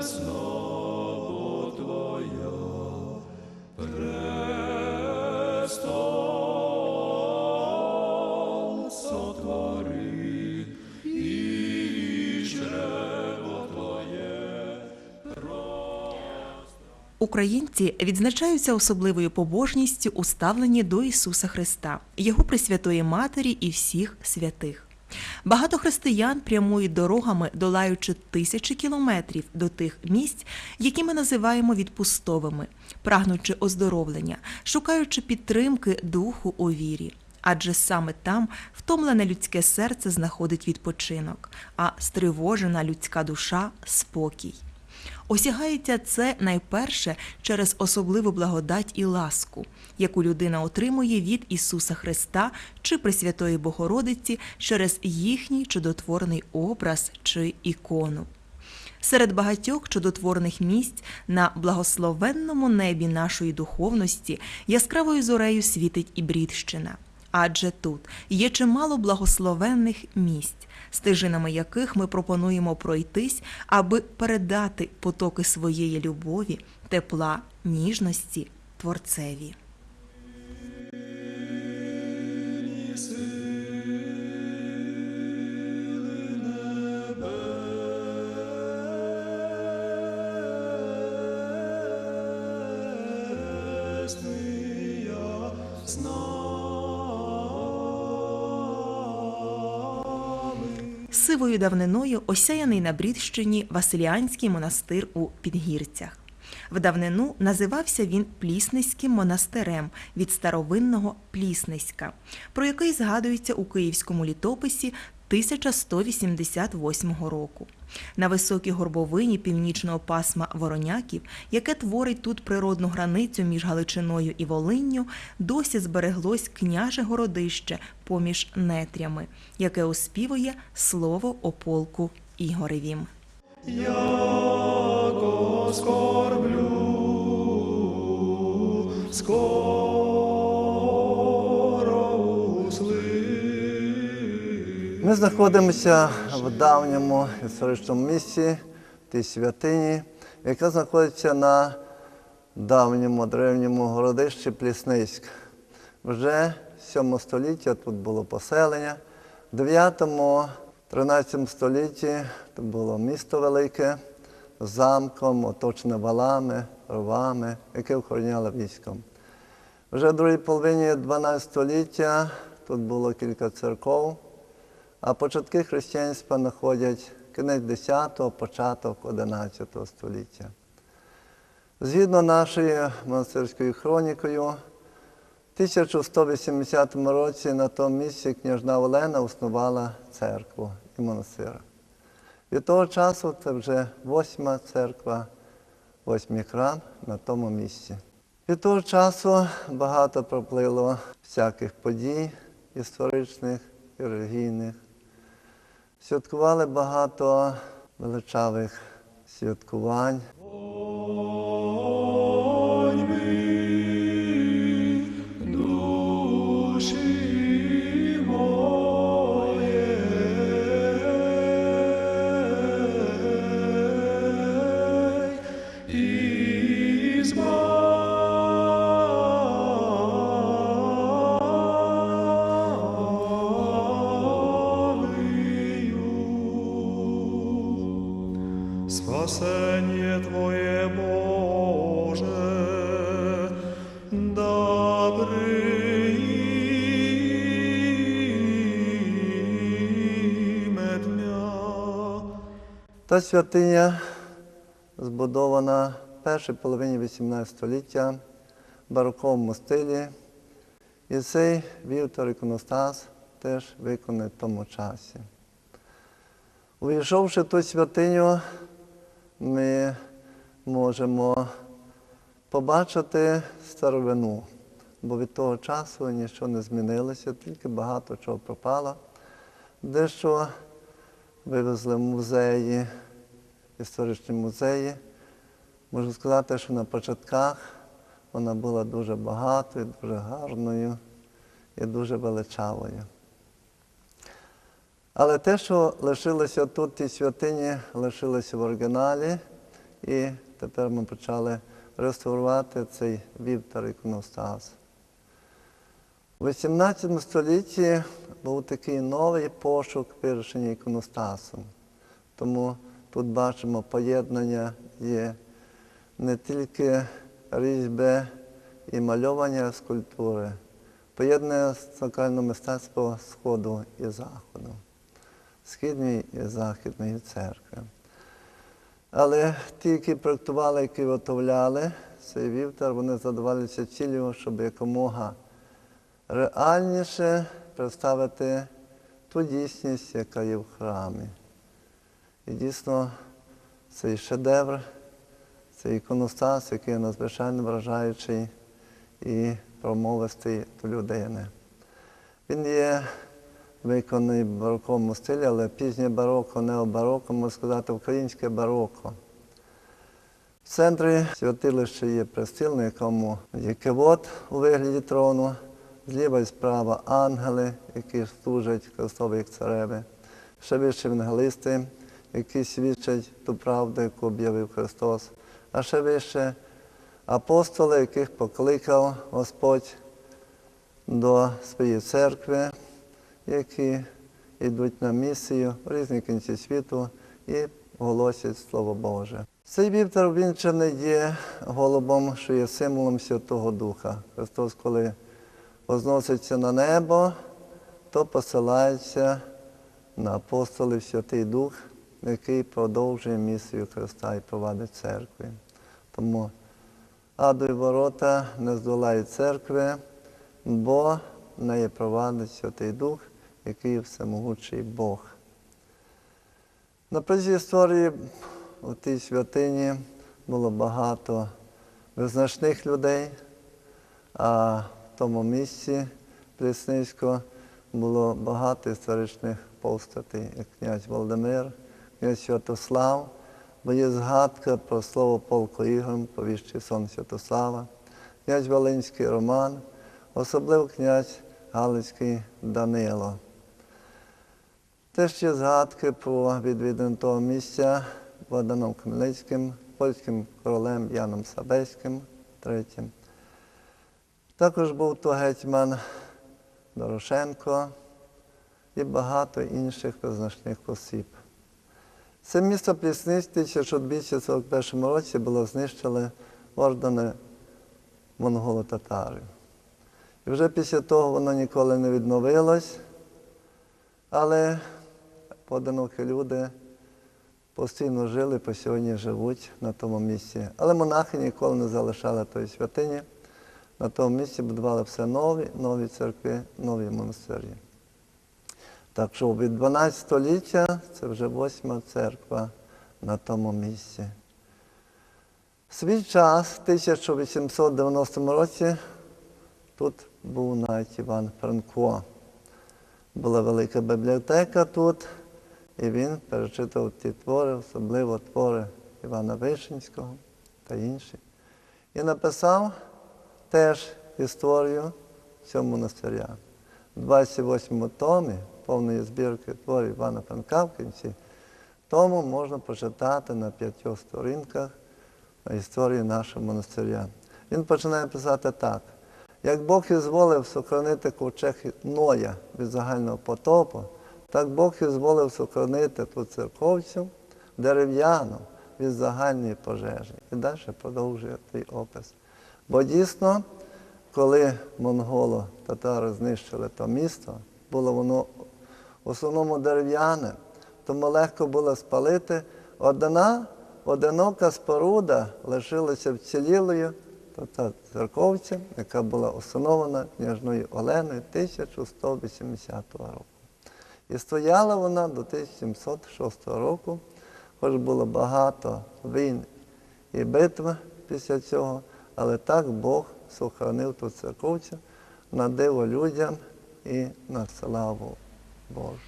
чесно Твоя престол сотвори Українці відзначаються особливою побожністю у ставленні до Ісуса Христа, Його Пресвятої Матері і всіх святих. Багато християн прямують дорогами, долаючи тисячі кілометрів до тих місць, які ми називаємо відпустовими, прагнучи оздоровлення, шукаючи підтримки духу у вірі. Адже саме там втомлене людське серце знаходить відпочинок, а стривожена людська душа спокій. Осягається це найперше через особливу благодать і ласку, яку людина отримує від Ісуса Христа чи Пресвятої Богородиці через їхній чудотворний образ чи ікону. Серед багатьох чудотворних місць на благословенному небі нашої духовності яскравою зорею світить і Брідщина. Адже тут є чимало благословенних місць, стежинами яких ми пропонуємо пройтись, аби передати потоки своєї любові, тепла, ніжності Творцеві. Сивою давниною осяяний на Брідщині Василіанський монастир у Підгірцях. В давнину називався він Плісницьким монастирем від старовинного Плісниська, про який згадується у київському літописі 1188 року. На високій горбовині північного пасма Вороняків, яке творить тут природну границю між Галичиною і Волинню, досі збереглось княже городище поміж нетрями, яке оспівує слово о полку Ігоревім. Яко скорблю, скоро Ми знаходимося в давньому історичному місці, тій святині, яка знаходиться на давньому древньому городищі Плісниськ. Вже в 7 столітті тут було поселення. В 9-13 столітті тут було місто велике з замком, оточене валами, ровами, яке охороняло військом. Вже в другій половині 12 століття тут було кілька церков, а початки християнства знаходять кінець 10-го, початок 11 століття. Згідно нашою монастирською хронікою, в 1180 році на тому місці княжна Олена основала церкву і монастир. Від того часу це вже восьма церква, восьмий храм на тому місці. Від того часу багато проплило всяких подій історичних і релігійних. Святкували багато величавих святкувань. Вонь Та святиня збудована в першій половині 18 століття в бароковому стилі. І цей вівтор іконостас теж виконаний в тому часі. Увійшовши в ту святиню, ми можемо побачити старовину, бо від того часу нічого не змінилося, тільки багато чого пропало. Дещо вивезли в музеї, історичні музеї. Можу сказати, що на початках вона була дуже багатою, дуже гарною і дуже величавою. Але те, що лишилося тут, ті святині, лишилося в оригіналі, і тепер ми почали реставрувати цей вівтар іконостас. У XVIII столітті був такий новий пошук вирішення іконостасу. Тому тут бачимо поєднання є не тільки різьби і мальовання скульптури, поєднує сакральне мистецтво Сходу і Заходу, Східної і Західної церкви. Але ті, які проєктували, які виготовляли цей вівтар, вони задавалися цілею, щоб якомога реальніше представити ту дійсність, яка є в храмі. І дійсно цей шедевр, цей іконостас, який надзвичайно вражаючий і промовистий до людини. Він є виконаний в бароковому стилі, але пізнє бароко, необароко, можна сказати, українське бароко. В центрі святилища є престіл, на якому є кивот у вигляді трону, зліва і справа ангели, які служать Христові як цареві, ще вище евангелисти, які свідчать ту правду, яку об'явив Христос, а ще вище апостоли, яких покликав Господь до своєї церкви, які йдуть на місію в різні кінці світу і голосять Слово Боже. Цей вівтар вінчений є голубом, що є символом Святого Духа. Христос, коли возноситься на небо, то посилається на апостолів Святий Дух, який продовжує місію Христа і провадить церкви. Тому адові ворота не здолають церкви, бо в неї провадить Святий Дух, який всемогучий Бог. На протязі історії у тій святині було багато визначних людей, а тому місці Плісницького було багато історичних постатей, як князь Володимир, князь Святослав, бо є згадка про слово полку Ігорем, повіщий сон Святослава, князь Волинський Роман, особливо князь Галицький Данило. Теж є згадки про відвідин того місця Богданом Хмельницьким, польським королем Яном Сабеським III. Також був то гетьман Дорошенко і багато інших визначних осіб. Це місто Плісниць в 1241 році було знищено ордени монголо-татарів. І вже після того воно ніколи не відновилось, але поодинокі люди постійно жили, по сьогодні живуть на тому місці. Але монахи ніколи не залишали тої святині. На тому місці будували все нові, нові церкви, нові монастирі. Так що від 12 століття це вже восьма церква на тому місці. В свій час, в 1890 році, тут був навіть Іван Франко. Була велика бібліотека тут, і він перечитав ті твори, особливо твори Івана Вишинського та інші. І написав теж історію цього монастиря. В 28-му томі повної збірки творів Івана кінці, тому можна прочитати на п'ятьох сторінках історію нашого монастиря. Він починає писати так. Як Бог ізволив сохранити ковчег Ноя від загального потопу, так Бог ізволив сохранити ту церковцю дерев'яну від загальної пожежі. І далі продовжує той опис. Бо дійсно, коли монголо-татари знищили то місто, було воно в основному дерев'яне, тому легко було спалити. Одна одинока споруда лишилася вцілілою, то та церковця, яка була установлена княжною Оленою 1180 року. І стояла вона до 1706 року, хоч було багато війн і битв після цього, але так Бог сохранив ту церковцю на диво людям і на славу Божу.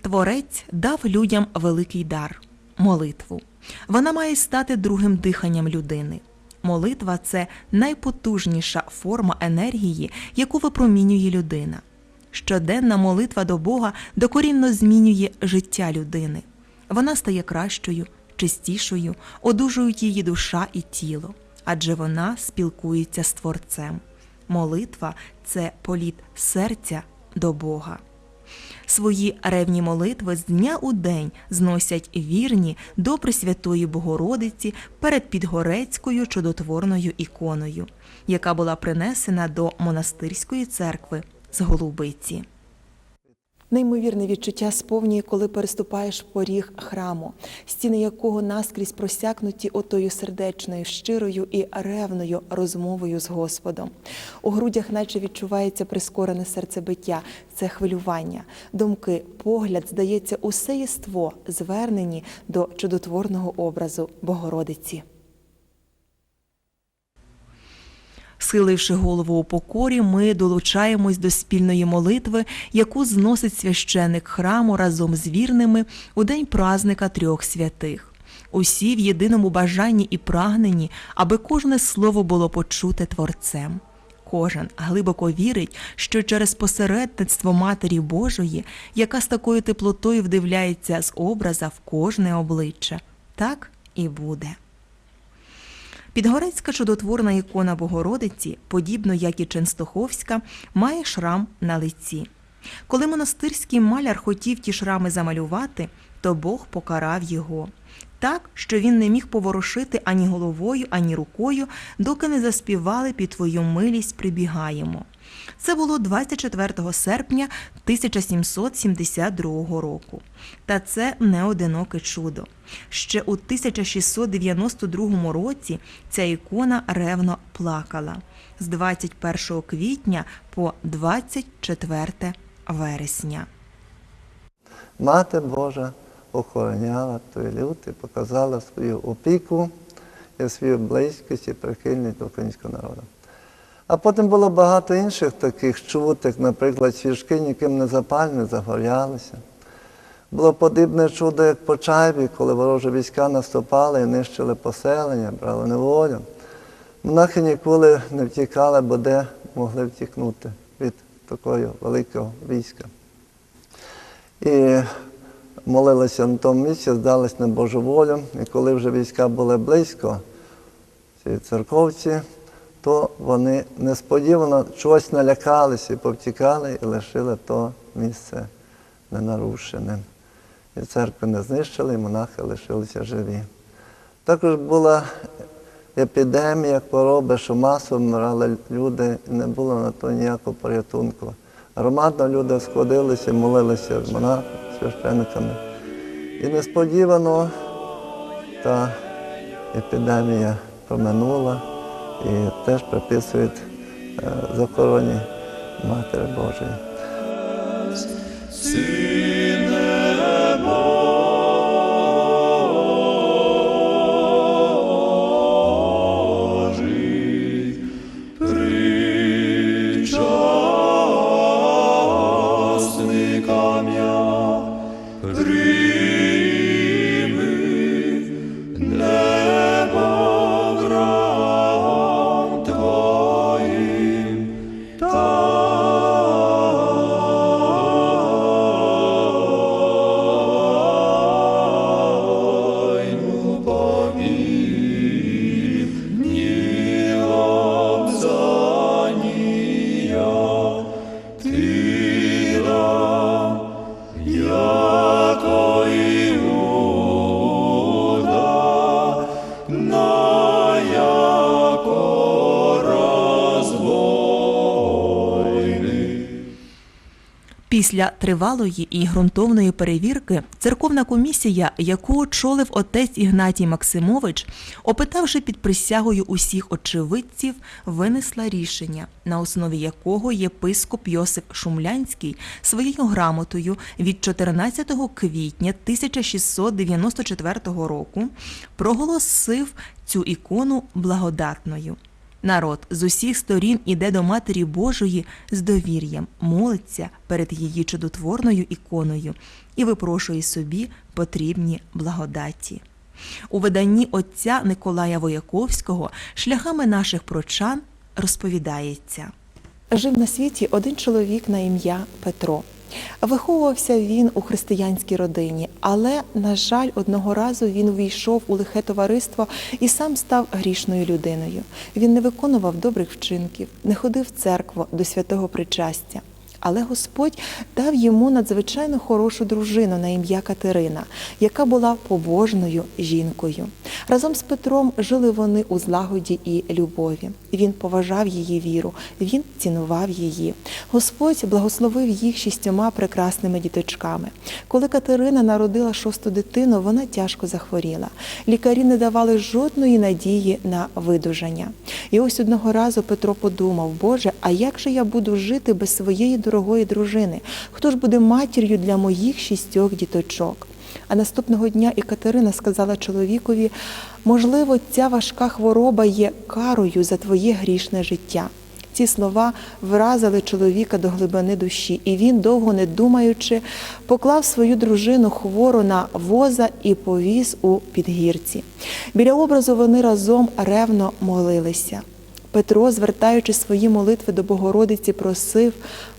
Творець дав людям великий дар молитву. Вона має стати другим диханням людини. Молитва це найпотужніша форма енергії, яку випромінює людина. Щоденна молитва до Бога докорінно змінює життя людини. Вона стає кращою, чистішою, одужують її душа і тіло, адже вона спілкується з Творцем. Молитва це політ серця до Бога. Свої ревні молитви з дня у день зносять вірні до Пресвятої Богородиці перед Підгорецькою чудотворною іконою, яка була принесена до монастирської церкви з Голубиці. Неймовірне відчуття сповнює, коли переступаєш поріг храму, стіни якого наскрізь просякнуті отою сердечною, щирою і ревною розмовою з Господом. У грудях наче відчувається прискорене серцебиття, це хвилювання, думки, погляд, здається, усе єство звернені до чудотворного образу Богородиці. Схиливши голову у покорі, ми долучаємось до спільної молитви, яку зносить священик храму разом з вірними у день празника трьох святих. Усі в єдиному бажанні і прагненні, аби кожне слово було почуте Творцем. Кожен глибоко вірить, що через посередництво Матері Божої, яка з такою теплотою вдивляється з образа в кожне обличчя, так і буде. Підгорецька чудотворна ікона Богородиці, подібно як і Ченстоховська, має шрам на лиці. Коли монастирський маляр хотів ті шрами замалювати, то Бог покарав його. Так, що він не міг поворушити ані головою, ані рукою, доки не заспівали під твою милість прибігаємо. Це було 24 серпня 1772 року. Та це не одиноке чудо. Ще у 1692 році ця ікона ревно плакала з 21 квітня по 24 вересня. Мати Божа охороняла той люд і показала свою опіку і свою близькість і прихильність до українського народу. А потім було багато інших таких чуд, як, наприклад, свічки ніким не запальні, загорялися. Було подібне чудо, як по Чайбі, коли ворожі війська наступали і нищили поселення, брали неволю. Монахи ніколи не втікали, бо де могли втікнути від такого великого війська. І молилися на тому місці, здались на Божу волю. І коли вже війська були близько, ці церковці, то вони несподівано чогось налякалися і повтікали і лишили то місце ненарушеним. І церкви не знищили, і монахи лишилися живі. Також була епідемія, хвороби, що масово вмирали люди, і не було на то ніякого порятунку. Громадно люди сходилися, молилися з монахами, священниками. І несподівано та епідемія проминула і теж приписують захоронені захороні Матері Божої. Після тривалої і ґрунтовної перевірки церковна комісія, яку очолив отець Ігнатій Максимович, опитавши під присягою усіх очевидців, винесла рішення, на основі якого єпископ Йосип Шумлянський своєю грамотою від 14 квітня 1694 року проголосив цю ікону благодатною. Народ з усіх сторін іде до Матері Божої з довір'ям, молиться перед її чудотворною іконою і випрошує собі потрібні благодаті. У виданні отця Николая Вояковського шляхами наших прочан розповідається. Жив на світі один чоловік на ім'я Петро. Виховувався він у християнській родині, але, на жаль, одного разу він увійшов у лихе товариство і сам став грішною людиною. Він не виконував добрих вчинків, не ходив в церкву до святого причастя. Але Господь дав йому надзвичайно хорошу дружину на ім'я Катерина, яка була побожною жінкою. Разом з Петром жили вони у злагоді і любові. Він поважав її віру, він цінував її. Господь благословив їх шістьома прекрасними діточками. Коли Катерина народила шосту дитину, вона тяжко захворіла. Лікарі не давали жодної надії на видужання. І ось одного разу Петро подумав: Боже, а як же я буду жити без своєї дорогої дружини? Хто ж буде матір'ю для моїх шістьох діточок? А наступного дня і Катерина сказала чоловікові: можливо, ця важка хвороба є карою за твоє грішне життя. Ці слова вразили чоловіка до глибини душі, і він, довго не думаючи, поклав свою дружину хвору на воза і повіз у підгірці. Біля образу вони разом ревно молилися. Петро, звертаючи свої молитви до Богородиці, просив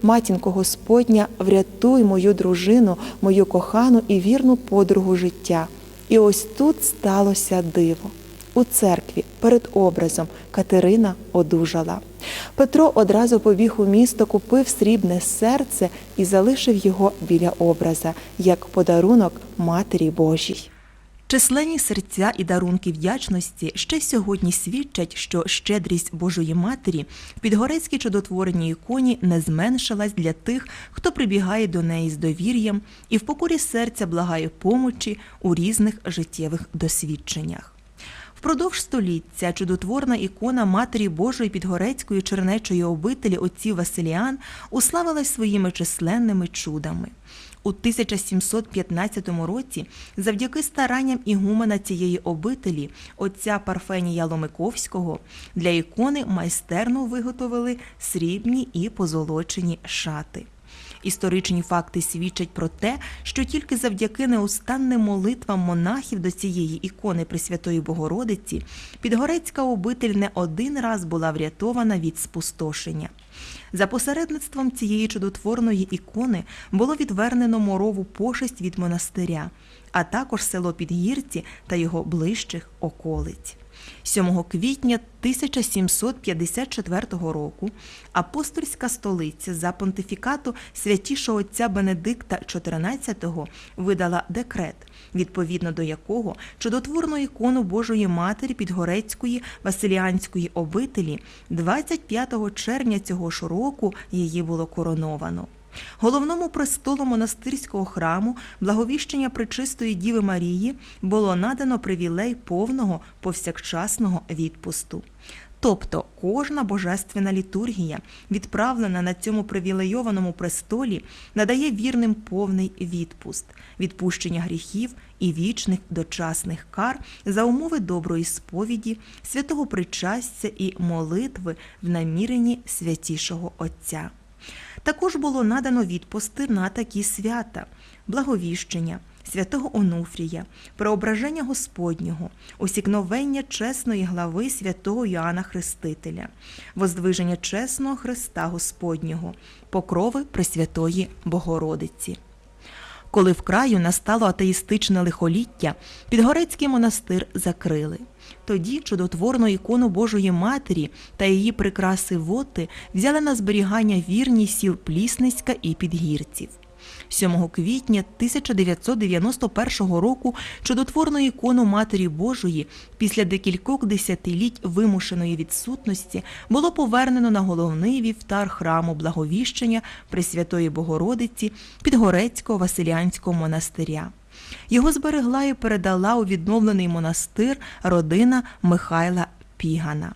матінко Господня, врятуй мою дружину, мою кохану і вірну подругу життя. І ось тут сталося диво. У церкві перед образом Катерина одужала. Петро одразу побіг у місто, купив срібне серце і залишив його біля образа як подарунок Матері Божій. Численні серця і дарунки вдячності ще сьогодні свідчать, що щедрість Божої Матері в підгорецькій чудотвореній іконі не зменшилась для тих, хто прибігає до неї з довір'ям і в покорі серця благає помочі у різних життєвих досвідченнях. Впродовж століття чудотворна ікона Матері Божої Підгорецької чернечої обителі отців Василіан уславилась своїми численними чудами. У 1715 році, завдяки старанням ігумена цієї обителі, отця Парфенія Ломиковського, для ікони майстерно виготовили срібні і позолочені шати. Історичні факти свідчать про те, що тільки завдяки неустанним молитвам монахів до цієї ікони Пресвятої Богородиці Підгорецька обитель не один раз була врятована від спустошення. За посередництвом цієї чудотворної ікони було відвернено морову пошесть від монастиря, а також село Підгірці та його ближчих околиць. 7 квітня 1754 року апостольська столиця за понтифікату святішого отця Бенедикта XIV видала декрет, відповідно до якого чудотворну ікону Божої Матері Підгорецької Василіанської обителі 25 червня цього ж року її було короновано. Головному престолу монастирського храму благовіщення Пречистої Діви Марії було надано привілей повного повсякчасного відпусту. Тобто кожна божественна літургія, відправлена на цьому привілейованому престолі, надає вірним повний відпуст, відпущення гріхів і вічних дочасних кар за умови доброї сповіді, святого причастя і молитви в наміренні святішого Отця. Також було надано відпусти на такі свята: благовіщення, святого Онуфрія, преображення Господнього, усікновення чесної глави святого Йоанна Хрестителя, воздвиження чесного Христа Господнього, покрови Пресвятої Богородиці. Коли в краю настало атеїстичне лихоліття, Підгорецький монастир закрили. Тоді чудотворну ікону Божої Матері та її прикраси воти взяли на зберігання вірні сіл Плісницька і Підгірців. 7 квітня 1991 року чудотворну ікону Матері Божої після декількох десятиліть вимушеної відсутності було повернено на головний вівтар храму Благовіщення Пресвятої Богородиці Підгорецького Василянського монастиря. Його зберегла і передала у відновлений монастир родина Михайла Пігана.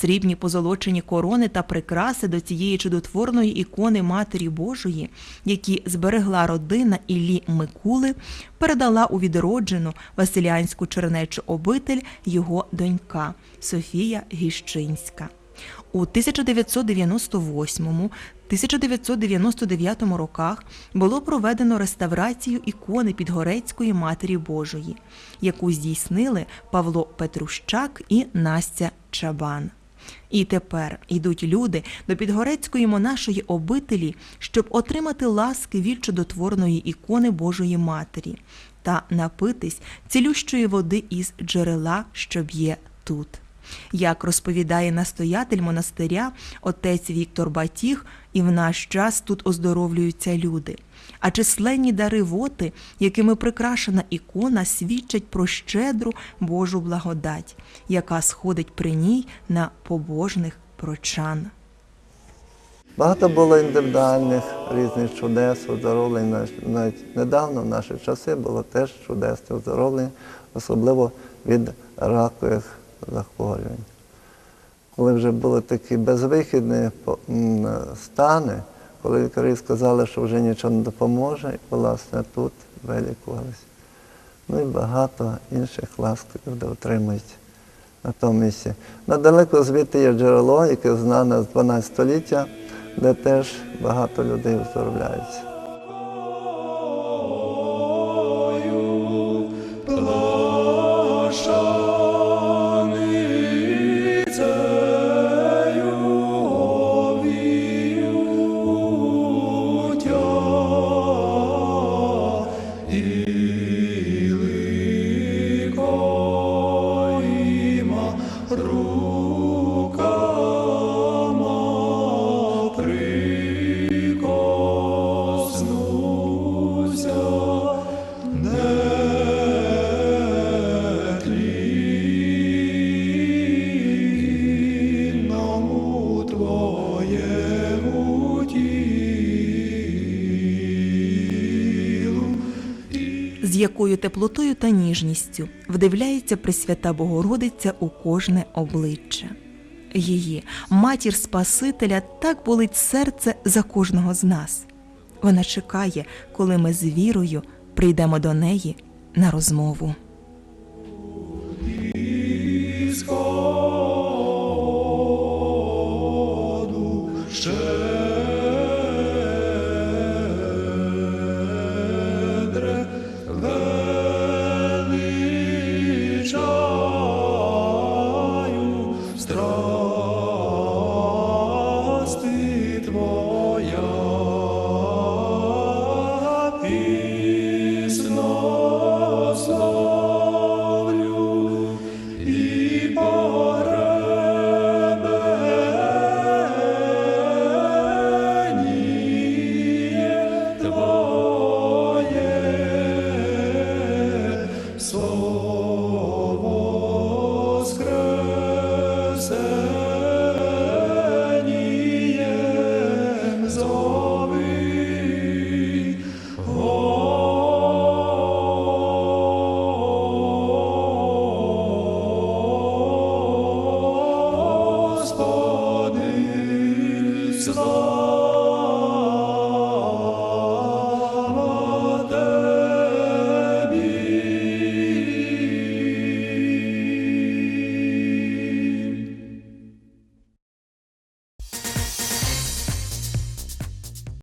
Срібні позолочені корони та прикраси до цієї чудотворної ікони Матері Божої, які зберегла родина Іллі Микули, передала у відроджену Василянську чернечу обитель його донька Софія Гіщинська. У 1998-1999 роках було проведено реставрацію ікони Підгорецької Матері Божої, яку здійснили Павло Петрущак і Настя Чабан. І тепер йдуть люди до Підгорецької монашої обителі, щоб отримати ласки від чудотворної ікони Божої Матері та напитись цілющої води із джерела, що б'є тут. Як розповідає настоятель монастиря, отець Віктор Батіг, і в наш час тут оздоровлюються люди. А численні дари воти, якими прикрашена ікона, свідчать про щедру Божу благодать, яка сходить при ній на побожних прочан. Багато було індивідуальних різних чудес, оздоровлень. Навіть недавно в наші часи було теж чудесне оздоровлення, особливо від ракових захворювань. Коли вже були такі безвихідні стани, коли лікарі сказали, що вже нічого не допоможе, і власне тут вилікувалися. Ну і багато інших ласк люди отримують на тому місці. Недалеко звідти є джерело, яке знане з 12 століття, де теж багато людей оздоровляються. З теплотою та ніжністю вдивляється Пресвята Богородиця у кожне обличчя. Її матір Спасителя так болить серце за кожного з нас. Вона чекає, коли ми з вірою прийдемо до неї на розмову.